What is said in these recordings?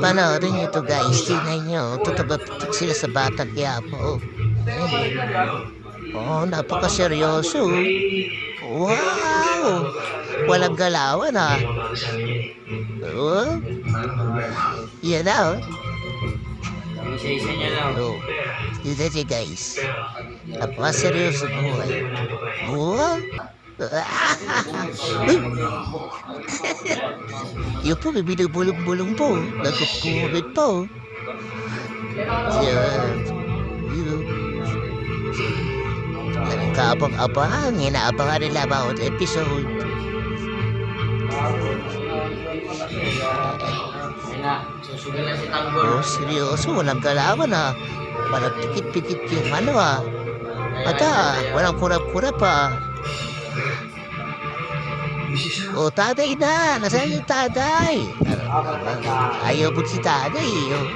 Panoorin nyo to guys. Tingnan nyo. Tutabatok sila sa Batang Quiapo. Ayun. Oh, napakaseryoso. Wow! Walang galawan ah. Oh, yan na oh. Isa-isa niya lang. Oh, siya guys. Napakaseryoso buhay. Wow! Yun po, may binubulong-bulong po. Nagkukumit po. Yan. Yun. Ang kaabang-abang, inaabangan nila bawat episode. Oh, seryoso, walang galawan ah. Walang pikit-pikit yung ano ah. Mata, walang kurap-kurap ah. Oh, tatay na! Nasaan yung tatay? Ayaw mo si tatay eh. Oh.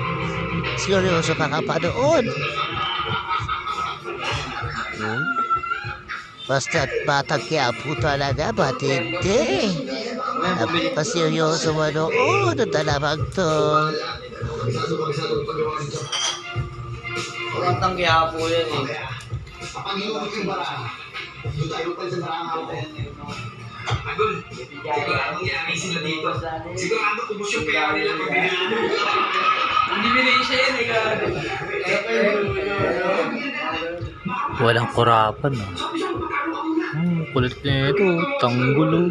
Seryoso ka ka pa doon. Hmm? Basta't batang kaya po talaga, ba't hindi? Napakaseryoso mo noon, ang dalawang to. Kurantang kaya po yan eh. Sigurado ubos yung pera nila pag binili Hindi binigay siya yan eh. Walang kurapan ah. Hmm, kulit na ito. Tanggol oh.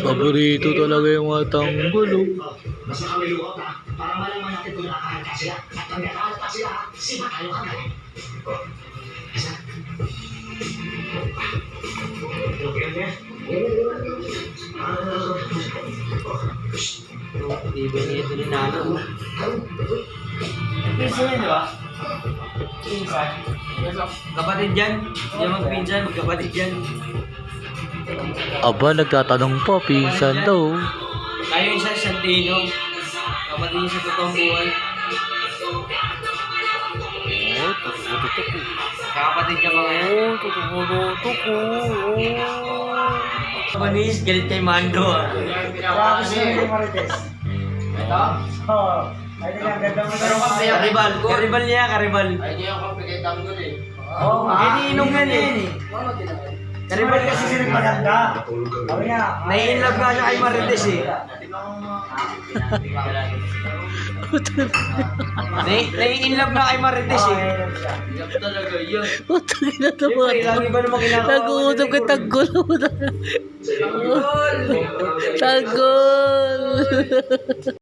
Paborito talaga yung mga tanggol oh. Basta kami para malaman natin kung nakakanta sila. At pag nakakanta sila, sima tayo kagad. Basta. Okay, okay. Hindi ba niya ito ninalo? Pinsan yan, di ba? Pinsan. Kapatid yan. Yung magpinsan, magkapatid yan. Aba, nagtatanong pa. Pinsan daw. Kayo yung sa Santino. Kapatid niya sa totoong buhay. Oh, tutuko-tuko. Kapatid niya mga yan. Oh, tutuko-tuko. Oh. Manis, galit kay Mando ah. Karibal, karibal niya, karibal. Ay, di ako pagkitang ko eh. Oo, iniinom yan eh. Karibal kasi sila maganda. Nai-inlove nga siya kay Marites eh. Nai- Nai-inlove nga kay Marites eh. Talaga yun. Putang ina lagi ba naman kinakawa Nag-uusap kay Tanggol. Tanggol!